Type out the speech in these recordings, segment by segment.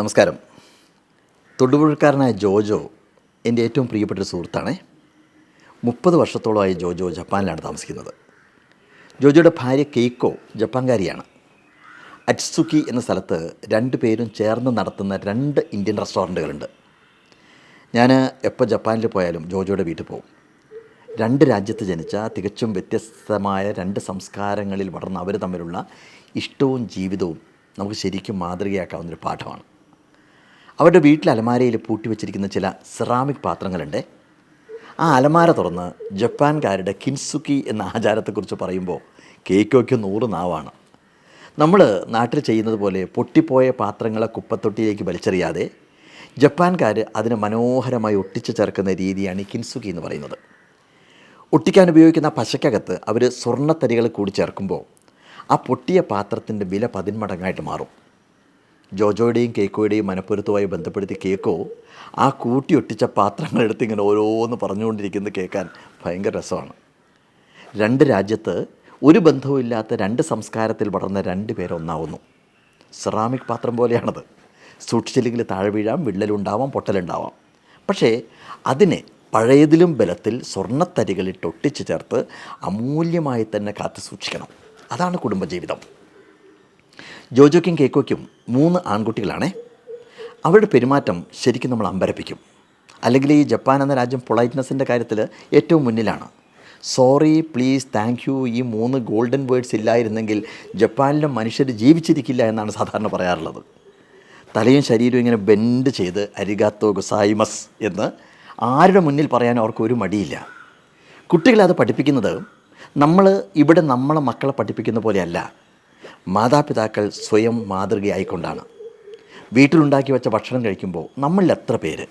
നമസ്കാരം. തൊടുപുഴക്കാരനായ ജോജോ എന്റെ ഏറ്റവും പ്രിയപ്പെട്ട സുഹൃത്താണേ. മുപ്പത് വർഷത്തോളമായി ജോജോ ജപ്പാനിലാണ് താമസിക്കുന്നത്. ജോജോയുടെ ഭാര്യ കെയ്ക്കോ ജപ്പാൻകാരിയാണ്. അറ്റ്സുക്കി എന്ന സ്ഥലത്ത് രണ്ട് പേരും ചേർന്ന് നടത്തുന്ന രണ്ട് ഇന്ത്യൻ റെസ്റ്റോറന്റുകളുണ്ട്. ഞാൻ എപ്പോൾ ജപ്പാനിൽ പോയാലും ജോജോയുടെ വീട്ടിൽ പോകും. രണ്ട് രാജ്യത്ത് ജനിച്ച തികച്ചും വ്യത്യസ്തമായ രണ്ട് സംസ്കാരങ്ങളിൽ വളർന്ന അവർ തമ്മിലുള്ള ഇഷ്ടവും ജീവിതവും നമുക്ക് ശരിക്കും മാതൃകയാക്കാവുന്നൊരു പാഠമാണ്. അവരുടെ വീട്ടിലെ അലമാരയിൽ പൂട്ടി വെച്ചിരിക്കുന്ന ചില സെറാമിക് പാത്രങ്ങളുണ്ട്. ആ അലമാര തുറന്ന് ജപ്പാൻകാരുടെ കിൻസുക്കി എന്ന ആചാരത്തെക്കുറിച്ച് പറയുമ്പോൾ കേക്കൊക്കെ നൂറ് നാവാണ്. നമ്മൾ നാട്ടിൽ ചെയ്യുന്നത് പോലെ പൊട്ടിപ്പോയ പാത്രങ്ങളെ കുപ്പത്തൊട്ടിയിലേക്ക് വലിച്ചെറിയാതെ ജപ്പാൻകാർ അതിനെ മനോഹരമായി ഒട്ടിച്ചു ചേർക്കുന്ന രീതിയാണ് ഈ കിൻസുക്കി എന്ന് പറയുന്നത്. ഒട്ടിക്കാൻ ഉപയോഗിക്കുന്ന പശയ്ക്കകത്ത് അവർ സ്വർണത്തരികൾ കൂടി ചേർക്കുമ്പോൾ ആ പൊട്ടിയ പാത്രത്തിന്റെ വില പതിന്മടങ്ങായിട്ട് മാറും. ജോജോയുടെയും കേക്കോയുടെയും മനപ്പുരത്തുമായി ബന്ധപ്പെടുത്തി കേക്കോ ആ കൂട്ടി ഒട്ടിച്ച പാത്രങ്ങളെടുത്ത് ഇങ്ങനെ ഓരോന്ന് പറഞ്ഞുകൊണ്ടിരിക്കുന്നത് കേൾക്കാൻ ഭയങ്കര രസമാണ്. രണ്ട് രാജ്യത്ത് ഒരു ബന്ധവുമില്ലാത്ത രണ്ട് സംസ്കാരത്തിൽ വളർന്ന രണ്ട് പേരൊന്നാവുന്നു. സെറാമിക് പാത്രം പോലെയാണത്. സൂക്ഷിച്ചില്ലെങ്കിൽ താഴെ വീഴാം വിള്ളലുണ്ടാവാം പൊട്ടലുണ്ടാവാം. പക്ഷേ അതിനെ പഴയതിലും ബലത്തിൽ സ്വർണത്തരികളിട്ട് ഒട്ടിച്ച് ചേർത്ത് അമൂല്യമായി തന്നെ കാത്തു സൂക്ഷിക്കണം. അതാണ് കുടുംബജീവിതം. ജോജോയ്ക്കും കേക്കോയ്ക്കും മൂന്ന് ആൺകുട്ടികളാണേ. അവരുടെ പെരുമാറ്റം ശരിക്കും നമ്മൾ അമ്പരപ്പിക്കും. അല്ലെങ്കിൽ ഈ ജപ്പാൻ എന്ന രാജ്യം പൊളൈറ്റ്നെസ്സിന്റെ കാര്യത്തിൽ ഏറ്റവും മുന്നിലാണ്. സോറി പ്ലീസ് താങ്ക് യു ഈ മൂന്ന് ഗോൾഡൻ വേർഡ്സ് ഇല്ലായിരുന്നെങ്കിൽ ജപ്പാനിലെ മനുഷ്യർ ജീവിച്ചിരിക്കില്ല എന്നാണ് സാധാരണ പറയാറുള്ളത്. തലയും ശരീരവും ഇങ്ങനെ ബെൻഡ് ചെയ്ത് അരികാത്തോ ഗുസായിമസ് എന്ന് ആരുടെ മുന്നിൽ പറയാൻ അവർക്ക് ഒരു മടിയില്ല. കുട്ടികളെ അത് പഠിപ്പിക്കുന്നത് നമ്മൾ ഇവിടെ നമ്മളെ മക്കളെ പഠിപ്പിക്കുന്ന പോലെയല്ല. മാതാപിതാക്കൾ സ്വയം മാതൃകയായിക്കൊണ്ടാണ്. വീട്ടിലുണ്ടാക്കി വെച്ച ഭക്ഷണം കഴിക്കുമ്പോൾ നമ്മളിൽ എത്ര പേര്?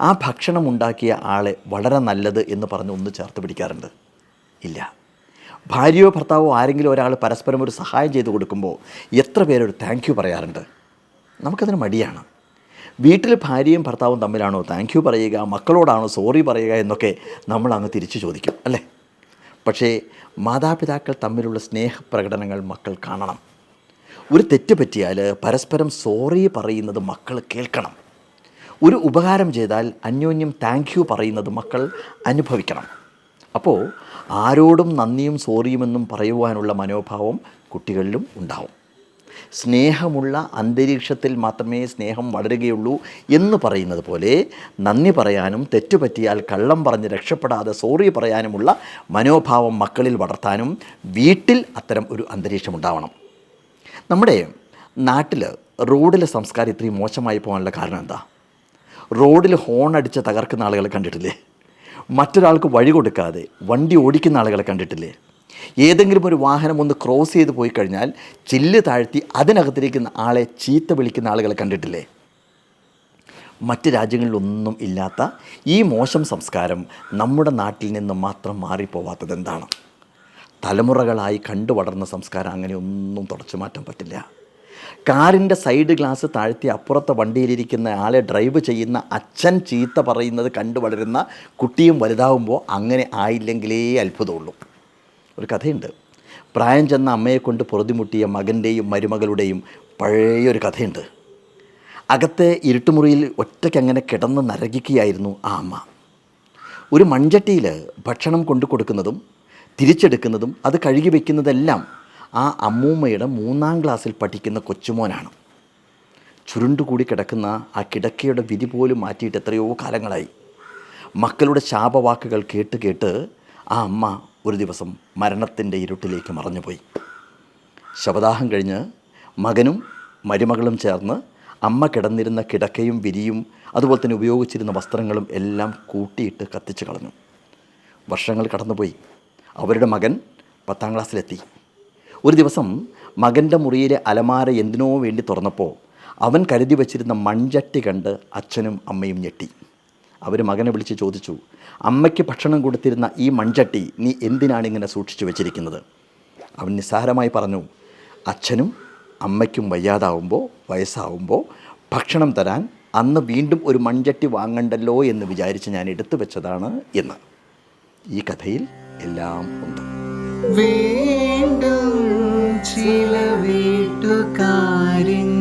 ആ ഭക്ഷണം ഉണ്ടാക്കിയ ആളെ വളരെ നല്ലത് എന്ന് പറഞ്ഞ് ഒന്ന് ചേർത്ത് പിടിക്കാറുണ്ട്? ഇല്ല. ഭാര്യയോ ഭർത്താവോ ആരെങ്കിലും ഒരാൾ പരസ്പരം ഒരു സഹായം ചെയ്തു കൊടുക്കുമ്പോൾ എത്ര പേരൊരു താങ്ക് യു പറയാറുണ്ട്? നമുക്കതിന് മടിയാണ്. വീട്ടിൽ ഭാര്യയും ഭർത്താവും തമ്മിലാണോ താങ്ക് യു പറയുക മക്കളോടാണോ സോറി പറയുക എന്നൊക്കെ നമ്മൾ അങ്ങ് തിരിച്ചു ചോദിക്കും അല്ലേ? പക്ഷേ മാതാപിതാക്കൾ തമ്മിലുള്ള സ്നേഹപ്രകടനങ്ങൾ മക്കൾ കാണണം. ഒരു തെറ്റ് പറ്റിയാൽ പരസ്പരം സോറി പറയുന്നത് മക്കൾ കേൾക്കണം. ഒരു ഉപകാരം ചെയ്താൽ അന്യോന്യം താങ്ക് യു പറയുന്നത് മക്കൾ അനുഭവിക്കണം. അപ്പോൾ ആരോടും നന്ദിയും സോറിയുമെന്നും പറയുവാനുള്ള മനോഭാവം കുട്ടികളിലും ഉണ്ടാവും. സ്നേഹമുള്ള അന്തരീക്ഷത്തിൽ മാത്രമേ സ്നേഹം വളരുകയുള്ളൂ എന്ന് പറയുന്നത് പോലെ നന്ദി പറയാനും തെറ്റുപറ്റിയാൽ കള്ളം പറഞ്ഞ് രക്ഷപ്പെടാതെ സോറി പറയാനുമുള്ള മനോഭാവം മക്കളിൽ വളർത്താനും വീട്ടിൽ അത്തരം ഒരു അന്തരീക്ഷം ഉണ്ടാവണം. നമ്മുടെ നാട്ടിൽ റോഡിലെ സംസ്കാരം ഇത്രയും മോശമായി പോകാനുള്ള കാരണം എന്താ? റോഡിൽ ഹോൺ അടിച്ച് തകർക്കുന്ന ആളുകളെ കണ്ടിട്ടില്ലേ? മറ്റൊരാൾക്ക് വഴി കൊടുക്കാതെ വണ്ടി ഓടിക്കുന്ന ആളുകളെ കണ്ടിട്ടില്ലേ? ഏതെങ്കിലും ഒരു വാഹനം ഒന്ന് ക്രോസ് ചെയ്ത് പോയി കഴിഞ്ഞാൽ ചില്ല് താഴ്ത്തി അതിനകത്തിരിക്കുന്ന ആളെ ചീത്ത വിളിക്കുന്ന ആളുകളെ കണ്ടിട്ടില്ലേ? മറ്റ് രാജ്യങ്ങളിലൊന്നും ഇല്ലാത്ത ഈ മോശം സംസ്കാരം നമ്മുടെ നാട്ടിൽ നിന്ന് മാത്രം മാറിപ്പോവാത്തത് എന്താണ്? തലമുറകളായി കണ്ടു വളർന്ന സംസ്കാരം അങ്ങനെ ഒന്നും തുടച്ചു മാറ്റാൻ പറ്റില്ല. കാറിന്റെ സൈഡ് ഗ്ലാസ് താഴ്ത്തി അപ്പുറത്തെ വണ്ടിയിലിരിക്കുന്ന ആളെ ഡ്രൈവ് ചെയ്യുന്ന അച്ഛൻ ചീത്ത പറയുന്നത് കണ്ടു വളരുന്ന കുട്ടിയും വലുതാവുമ്പോൾ അങ്ങനെ ആയില്ലെങ്കിലേ അത്ഭുതമുള്ളൂ. ഒരു കഥയുണ്ട്. പ്രായം ചെന്ന അമ്മയെ കൊണ്ട് പൊറുതിമുട്ടിയ മകന്റെയും മരുമകളുടെയും പഴയൊരു കഥയുണ്ട്. അകത്തെ ഇരുട്ടുമുറിയിൽ ഒറ്റയ്ക്ക് അങ്ങനെ കിടന്ന് നരകിക്കുകയായിരുന്നു ആ അമ്മ. ഒരു മൺചട്ടിയിൽ ഭക്ഷണം കൊണ്ടു കൊടുക്കുന്നതും തിരിച്ചെടുക്കുന്നതും അത് കഴുകി വയ്ക്കുന്നതെല്ലാം ആ അമ്മൂമ്മയുടെ മൂന്നാം ക്ലാസ്സിൽ പഠിക്കുന്ന കൊച്ചുമോനാണ്. ചുരുണ്ടുകൂടി കിടക്കുന്ന ആ കിടക്കയുടെ വിധി പോലും മാറ്റിയിട്ട് എത്രയോ കാലങ്ങളായി. മക്കളുടെ ശാപവാക്കുകൾ കേട്ട് കേട്ട് ആ അമ്മ ഒരു ദിവസം മരണത്തിന്റെ ഇരുട്ടിലേക്ക് മറഞ്ഞുപോയി. ശവദാഹം കഴിഞ്ഞ് മകനും മരുമകളും ചേർന്ന് അമ്മ കിടന്നിരുന്ന കിടക്കയും വിരിയും അതുപോലെ തന്നെ ഉപയോഗിച്ചിരുന്ന വസ്ത്രങ്ങളും എല്ലാം കൂട്ടിയിട്ട് കത്തിച്ച് കളഞ്ഞു. വർഷങ്ങൾ കടന്നുപോയി. അവരുടെ മകൻ പത്താം ക്ലാസ്സിലെത്തി. ഒരു ദിവസം മകന്റെ മുറിയിലെ അലമാര എന്തിനോ വേണ്ടി തുറന്നപ്പോൾ അവൻ കരുതി വച്ചിരുന്ന മൺചട്ടി കണ്ട് അച്ഛനും അമ്മയും ഞെട്ടി. അവർ മകനെ വിളിച്ച് ചോദിച്ചു അമ്മയ്ക്ക് ഭക്ഷണം കൊടുത്തിരുന്ന ഈ മൺചട്ടി നീ എന്തിനാണ് ഇങ്ങനെ സൂക്ഷിച്ചു വെച്ചിരിക്കുന്നത്? അവൻ നിസ്സാരമായി പറഞ്ഞു അച്ഛനും അമ്മയ്ക്കും വയ്യാതാവുമ്പോൾ വയസ്സാവുമ്പോൾ ഭക്ഷണം തരാൻ അന്ന് വീണ്ടും ഒരു മൺചട്ടി വാങ്ങണ്ടല്ലോ എന്ന് വിചാരിച്ച് ഞാൻ എടുത്തു വെച്ചതാണ് എന്ന്. ഈ കഥയിൽ എല്ലാം ഉണ്ട്. വീണ്ടും ചില വീട്ടുകാരിൻ